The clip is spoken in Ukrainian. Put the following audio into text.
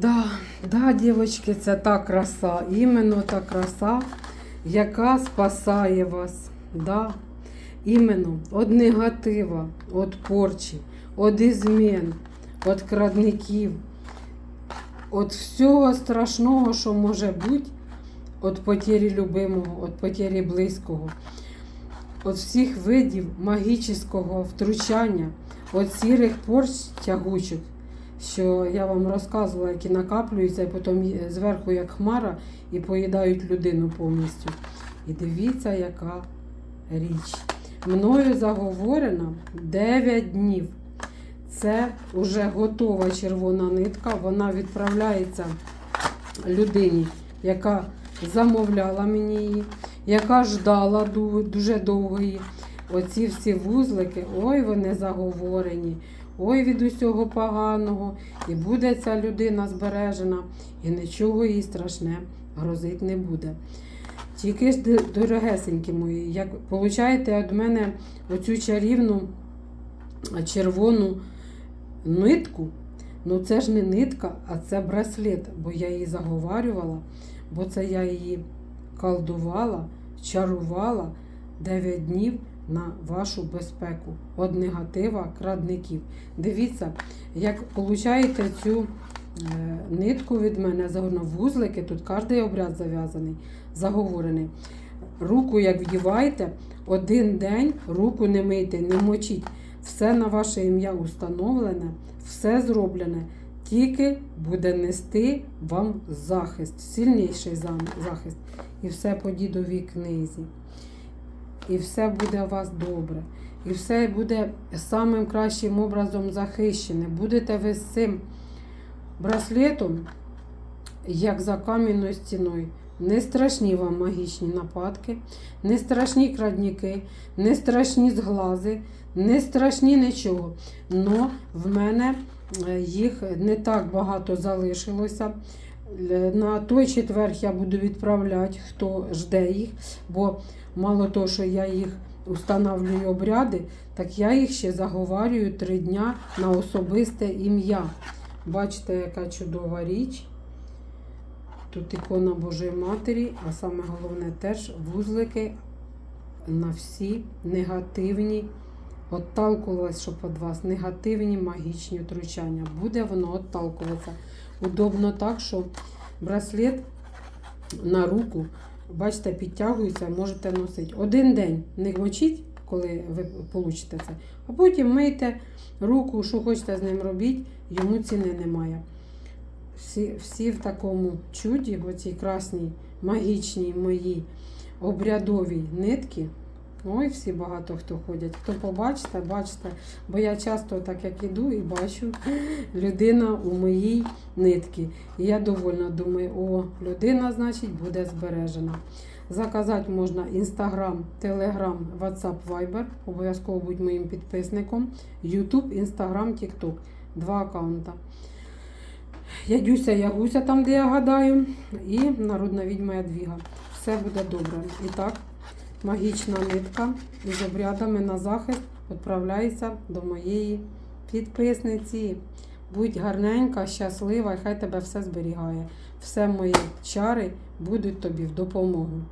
Да, да, дівчатки, це та краса, іменно та краса, яка спасає вас. Да. Іменно від негатива, від порчі, від ізмен, від крадників, від всього страшного, що може бути, від потері любимого, від потері близького, від всіх видів магічного втручання, від сірих порч тягучих що я вам розказувала, які накаплюються, і потім зверху як хмара і поїдають людину повністю. І дивіться, яка річ. Мною заговорена 9 днів. Це вже готова червона нитка. Вона відправляється людині, яка замовляла мені її, яка ждала дуже довго її. Оці всі вузлики, ой, вони заговорені, ой від усього поганого. І буде ця людина збережена, і нічого їй страшне грозить не буде. Тільки ж, дорогесенькі мої, як получаєте від мене оцю чарівну червону нитку, ну це ж не нитка, а це браслет, бо я її заговарювала, бо це я її колдувала, чарувала 9 днів на вашу безпеку від негатива крадників. Дивіться, як получаєте цю е, нитку від мене, загорно вузлики, тут кожен обряд зав'язаний, заговорений. Руку, як вдіваєте, один день руку не мийте, не мочіть. Все на ваше ім'я установлене, все зроблене. Тільки буде нести вам захист, сильніший захист. І все по дідовій книзі. І все буде у вас добре. І все буде самим кращим образом захищене. Будете ви з цим браслетом, як за кам'яною стіною. Не страшні вам магічні нападки, не страшні крадніки, не страшні зглази, не страшні нічого. Но в мене е, їх не так багато залишилося. Л- На той четвер я буду відправляти, хто жде їх, бо мало того, що я їх установлюю обряди, так я їх ще заговарюю три дня на особисте ім'я. Бачите, яка чудова річ. Тут ікона Божої Матері, а саме головне теж вузлики на всі негативні, отталкувалось, щоб від вас негативні магічні втручання. Буде воно отталкуватися. Удобно так, що браслет на руку, бачите, підтягується, можете носити. Один день не мочіть, коли ви получите це, а потім мийте руку, що хочете з ним робіть, йому ціни немає. Всі, всі в такому чуді, в оцій красній, магічній моїй обрядовій нитки. Ой, всі багато хто ходять. Хто побачите, бачите. Бо я часто так як іду і бачу людина у моїй нитці. І я довольна думаю, о, людина, значить, буде збережена. Заказати можна Instagram, Telegram, WhatsApp, Viber. Обов'язково будь моїм підписником. YouTube, Instagram, TikTok. Два аккаунта. Ядюся Ягуся, там, де я гадаю, і народна відьма Ядвіга. Все буде добре. І так, магічна нитка із обрядами на захист відправляється до моєї підписниці. Будь гарненька, щаслива, і хай тебе все зберігає. Все мої чари будуть тобі в допомогу.